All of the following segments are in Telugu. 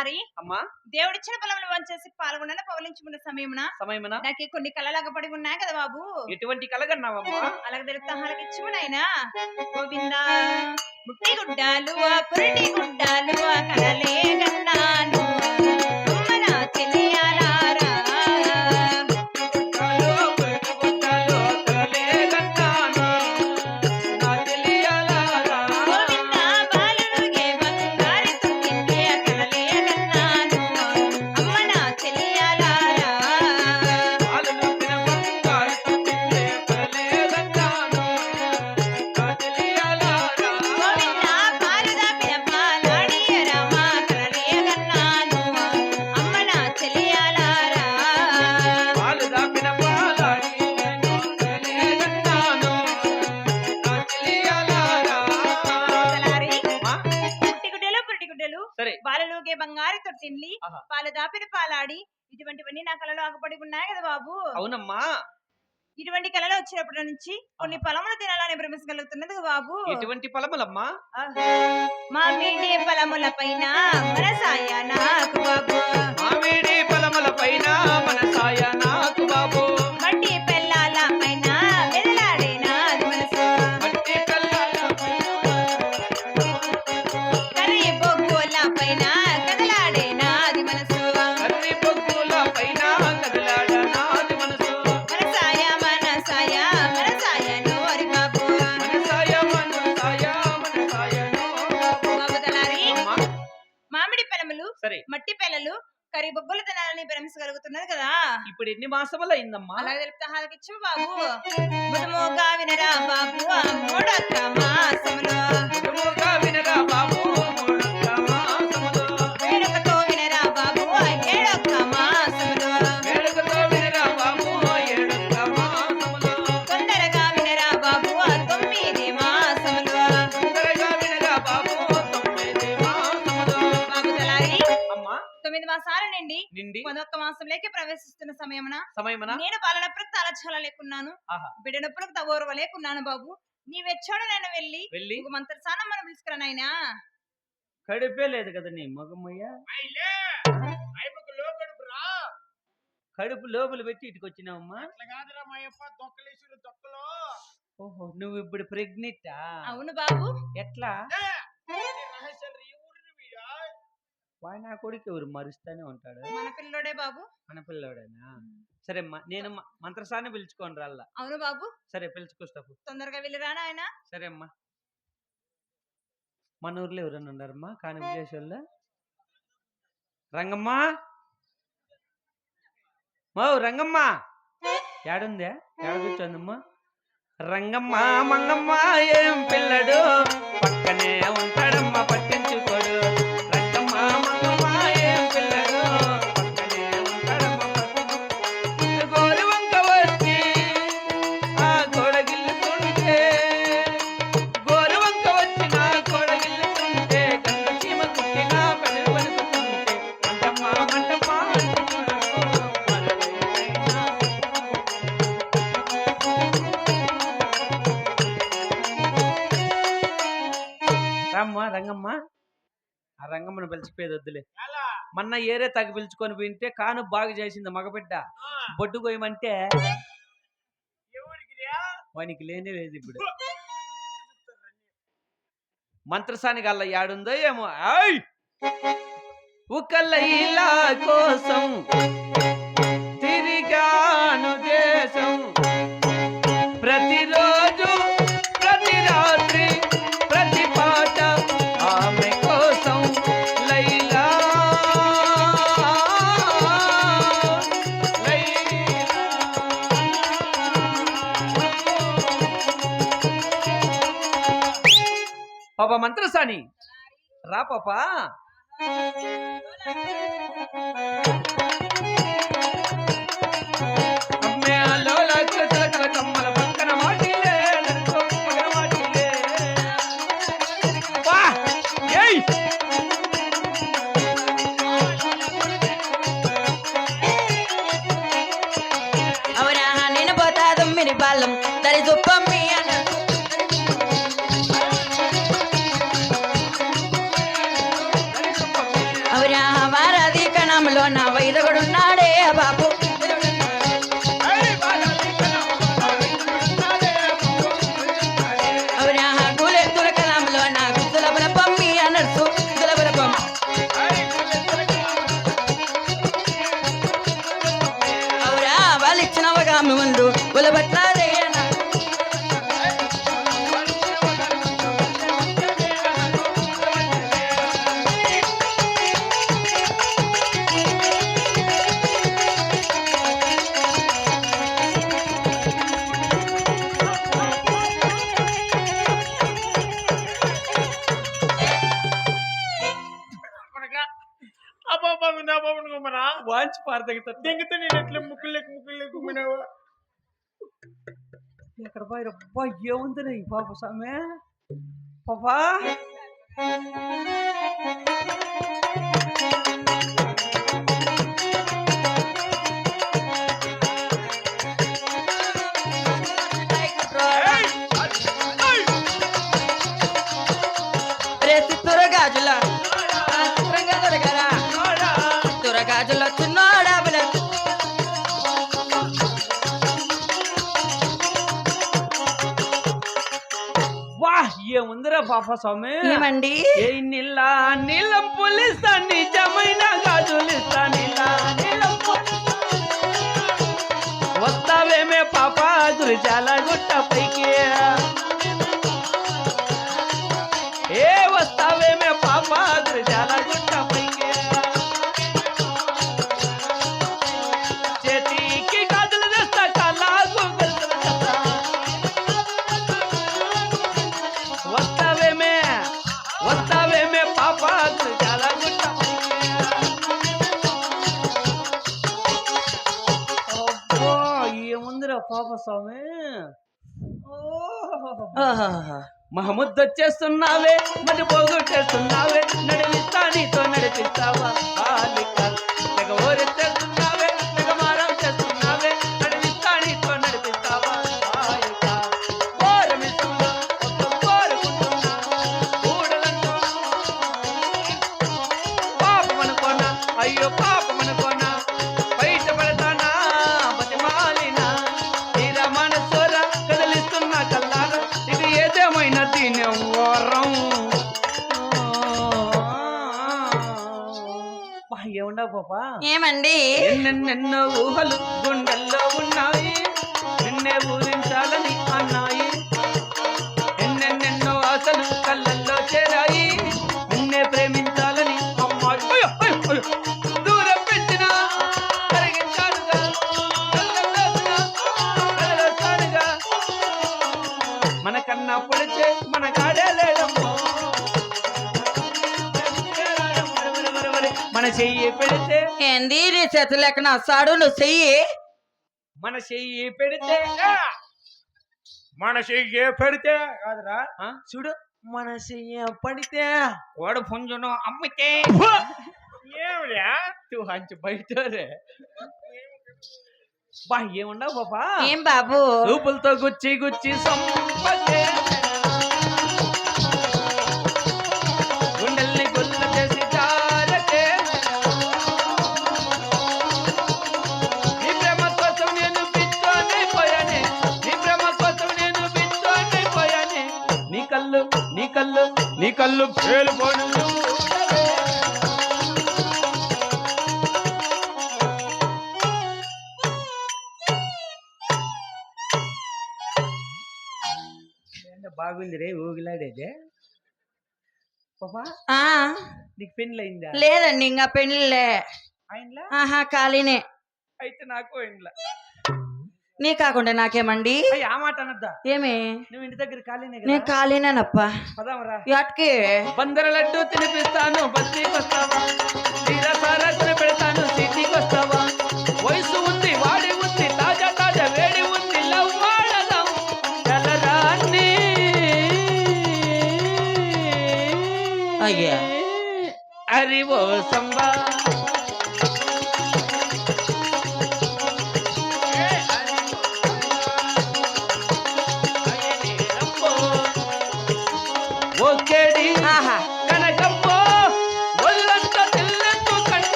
తలారి అమ్మా. దేవుడిచ్చిన పొలంలో వంచేసి పాల్గొన్న పవలించుకున్న సమయమున సమయమున నాకు కొన్ని కళలాగా పడి ఉన్నాయి కదా బాబు. ఎటువంటి కలగన్నావమ్మా అలాగ ఇచ్చి నాయనా. గోవింద ముట్టి గుడ్డాలు ఆ పురిటి గుడ్డాలు ఆ కలలే అమ్మ బంగారు తొట్టిండ్లి ఆహా. పాలు దాపిన పాలాడి. ఇటువంటివన్నీ నా కళలో ఆగపడి ఉన్నాయి కదా బాబు? అవునమ్మా. ఇటువంటి కళలు వచ్చినప్పటి నుంచి కొన్ని పొలములు తినాలని భ్రమించగలుగుతున్నది బాబు. ఎటువంటి ఫలములమ్మా ఆహా. మామిడి పొలముల పైన మనసాయ నాకు బాబు. మామిడి ఫలముల పైన నాకు బాబు. తినాలని భ్రమించగలుగుతున్నది కదా? ఇప్పుడు ఎన్ని మాసములు అయిందమ్మా? అలాగే తెలుపుతా హాలకిచ్చు బాబు. వినరా బాబు ఆ మూడొక్క మాసములో. కుటుంబముగా వినరా బాబు. తొమ్మిది మాసాల నుండి నిండి పదొక్క మాసంలోకి ప్రవేశిస్తున్న సమయమున సమయమున నేను పాలనప్పుడు తలచాల లేకున్నాను ఆహా. బిడ్డనప్పుడు తవోరువ లేకున్నాను బాబు. నీవెచ్చోడు నేను వెళ్ళి వెళ్ళి ఒక మంత్రసానం మనం పిలుచుకురా నాయనా. కడుపే లేదు కదా నీ రా. కడుపు లోపల పెట్టి ఇటుకు వచ్చినావమ్మా ఓహో నువ్వు ఇప్పుడు ప్రెగ్నెంటా? అవును బాబు. ఎట్లా? వాడు నా కొడుకు ఎవరు? మరుస్తానే ఉంటాడు. మన పిల్లోడే బాబు. మన పిల్లవాడేనా సరే అమ్మా నేను మంత్రసాన్ని పిలుచుకోని రాల్లా అవును బాబు. సరే పిలుచుకొస్తాపు తొందరగా వెళ్ళిరా నాయన. సరే అమ్మా. మన ఊర్లో ఎవరైనా ఉన్నారమ్మా? కానీ విదేశాల్లో? రంగమ్మ! మో రంగమ్మ! ఏడుందే? ఏడ కూర్చోందమ్మా రంగమ్మ మంగమ్మ ఏం పిల్లడు? రామ్మ రంగమ్మ. ఆ రంగమ్మను పిలిచిపోయేది వద్దులే. మొన్న ఏరే తగ్గి పిలుచుకొని పోయింటే కాను బాగు చేసింది మగబిడ్డ. బొడ్డు కోయమంటే రా? వానికి లేనే లేదు ఇప్పుడు. మంత్రసాని గల్ల యాడుందో ఏమో. ఆయ్ ఉకలైలా కోసం పాప రా పాపా. కలంలో నా వైదగుడున్నాడే బాబు. పారదగితే దెంగితే నేను ఎట్లా ముక్కులేక ముక్కులేక గుమ్మినావా ఎక్కడ పోయి అబ్బా ఏముంది ఈ పాప సామె పాపా ఏముందిరా పాప స్వామి? ఏమండి? ఏ నీళ్ళ? నీళ్ళం పులిస్తా నిజమైన గాజులిస్తా నీళ్ళ నీళ్ళం వస్తావేమే పాప గురిజాల గుట్ట పైకి. ఏ వస్తావేమే పాప గురిజాల గుట్ట స్వామి ఓహోహో. వచ్చేస్తున్నావే మరి పోగొట్టేస్తున్నావే నడిపిస్తా నీతో నడిపిస్తావా ఆలిక తెగ ఓరెత్తేస్తున్నావే ఏముండవు పాపా ఏమండి? ఎన్నెన్నెన్నో ఊహలు గుండెల్లో ఉన్నాయి నిన్నే ఊరించాలని అన్నాయి. మన చెయ్యి పెడితే ఏంది? నీ చేతులు ఎక్కడ వస్తాడు నువ్వు చెయ్యి. మన చెయ్యి పెడితే మనసి ఏ పెడితే కాదురా. ఆ? చూడు మనసి పడితే. కోడ పుంజును అమ్మితే. ఏమిరా? తూ హంచి బయటరే. బా పాపా ఏం బాబు? చూపులతో గుచ్చి గుచ్చి సంపకే కళ్ళు పేలుపోను బాగుంది రే ఊగిలాడేదే. పాపా ఆ. నీకు పెళ్ళి అయిందా లేదండి ఇంకా పెళ్ళిలే ఆయనలా ఆహా ఖాళీనే. అయితే నాకు ఇంట్లో నీ కాకుండా నాకేమండి? ఆ మాట అనద్దా? ఏమి? నువ్వు ఇంటి దగ్గర ఖాళీనే నేను ఖాళీనేనప్ప. పదామరా. ఎట్కి బందర లడ్డు తినిపిస్తాను బస్తీకి వస్తావా? తీరా సారా కొని పెడతాను సిటీకి వస్తావా? వయసు ఉంది వాడి ఉంది తాజా తాజా వేడి ఉంది అయ్యా. అరివో సంబా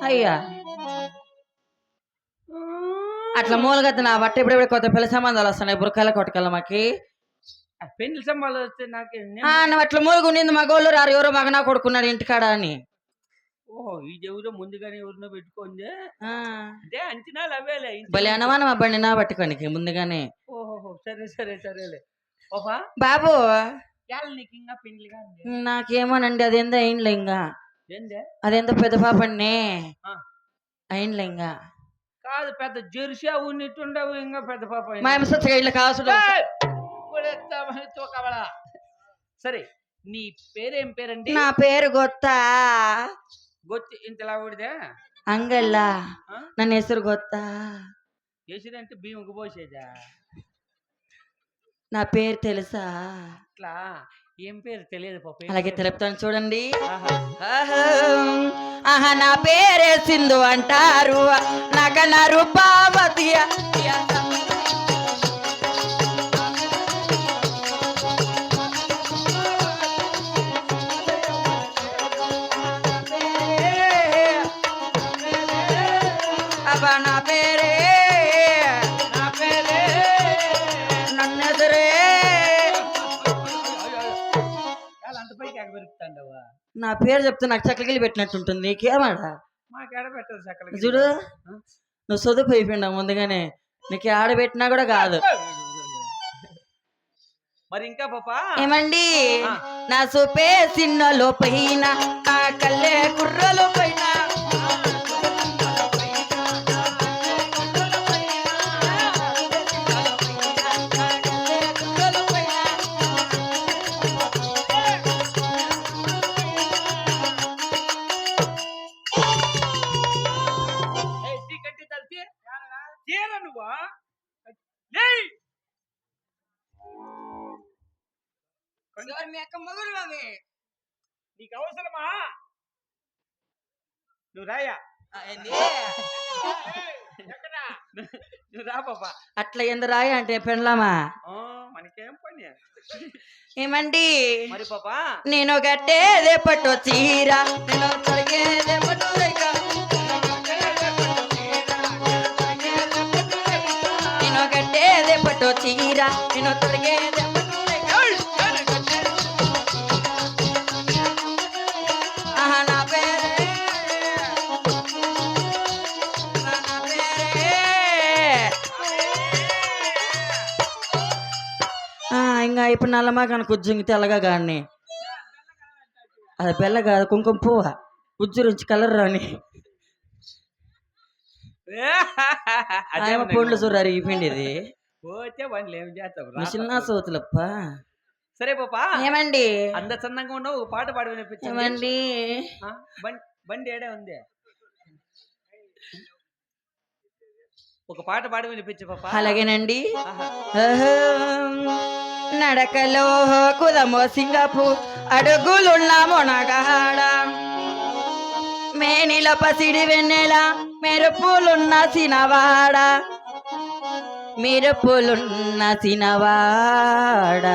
అయ్యా. అట్లా మూలగద్ద నా బట్ట ఇప్పుడు కొత్త పిల్ల సంబంధాలు వస్తున్నాయి బురకాయల కొట్టకల మాకి. పెళ్ళి సంబాలు వస్తే నాకు అట్లా మూలుగు నింది మగోళ్ళు రారు ఎవరో మగనా కొడుకున్నాడు ఇంటికాడ అని. ఓహో ఈ ఎవరో ముందుగానే ఎవరినో పెట్టుకుంది. ఆ, అంటే అంచనాలు అవేలే భలే అనుమానం అబ్బండి నా పట్టుకోనికి ముందుగానే. ఓహో సరే సరే సరేలే. బాబు. నీకు ఇంకా పెళ్ళిగా ఉంది నాకేమోనండి అదేందో అయిండ్లే ఇంకా. అదెంత పెద్ద పాపన్నే అయిండ్లే ఇంకా. కాదు పెద్ద జెర్సీ ఉన్నట్టుండవు ఇంకా పెద్ద పాప మా ఇళ్ళ కాసు సరే నీ పేరేం పేరండి? నా పేరు గొత్త. గొత్తి ఇంతలా ఊడిదే? అంగళ్ళ. నన్ను ఎసురు గొత్త. ఎసురంటే భీముకు పోసేదా? నా పేరు తెలుసా? ఇట్లా ఏం పేరు తెలియదు అలాగే? తెలుపుతాను చూడండి. ఆహా. నా పేరే సింధు అంటారు. నగన రూపావతి నా పేరు చెప్తే నాకు చక్కగిలి పెట్టినట్టుంటుంది. నీకేమాడా మాకేడ పెట్టదు సకల చూడు నువ్వు చదువు అయిపోయినా ముందుగానే. నీకు ఆడబెట్టినా కూడా కాదు. మరి ఇంకా పాపా? ఏమండి? ఆ. నా సూపే సిన్నలో పైన నా కల్లే కుర్రలో పైన నీకు అవసరమా నువ్వు రాయా? ఎక్కడా? నువ్వు రా పాపా. అట్లా ఎందు రాయ అంటే పెండ్లామా? ఆ, మనకేం పని? ఏమండి? మరి పాపా? నేను కట్టేదే పట్టు చీర నేను పట్టు. నేను కట్టేదే పట్టు చీర నేను తొడిగేదే నల్లమా కనుక ఉజ్జుంగి తెల్లగా గాని అది బెల్ల కాదు కుంకుమ పువ్వ. ఉజ్జు నుంచి కలర్ రాని. పండ్లు చూడారు ఈ పిండి ఇది. పోతే వాళ్ళు ఏం పాపా. సోతులప్ప. సరే పాపా. ఏమండి? అంత చందంగా ఓ పాట పాడి వినిపించండి బండి బండి ఏడే ఉంది? ఒక పాట పాడి వినిపించు పాప. అలాగేనండి. నడకలో కుదమో సింగపు అడుగులున్న మొనగాడ. మేనిల పసిడి వెన్నెల మెరుపులున్న సినవాడ. మెరుపులున్న సినవాడ.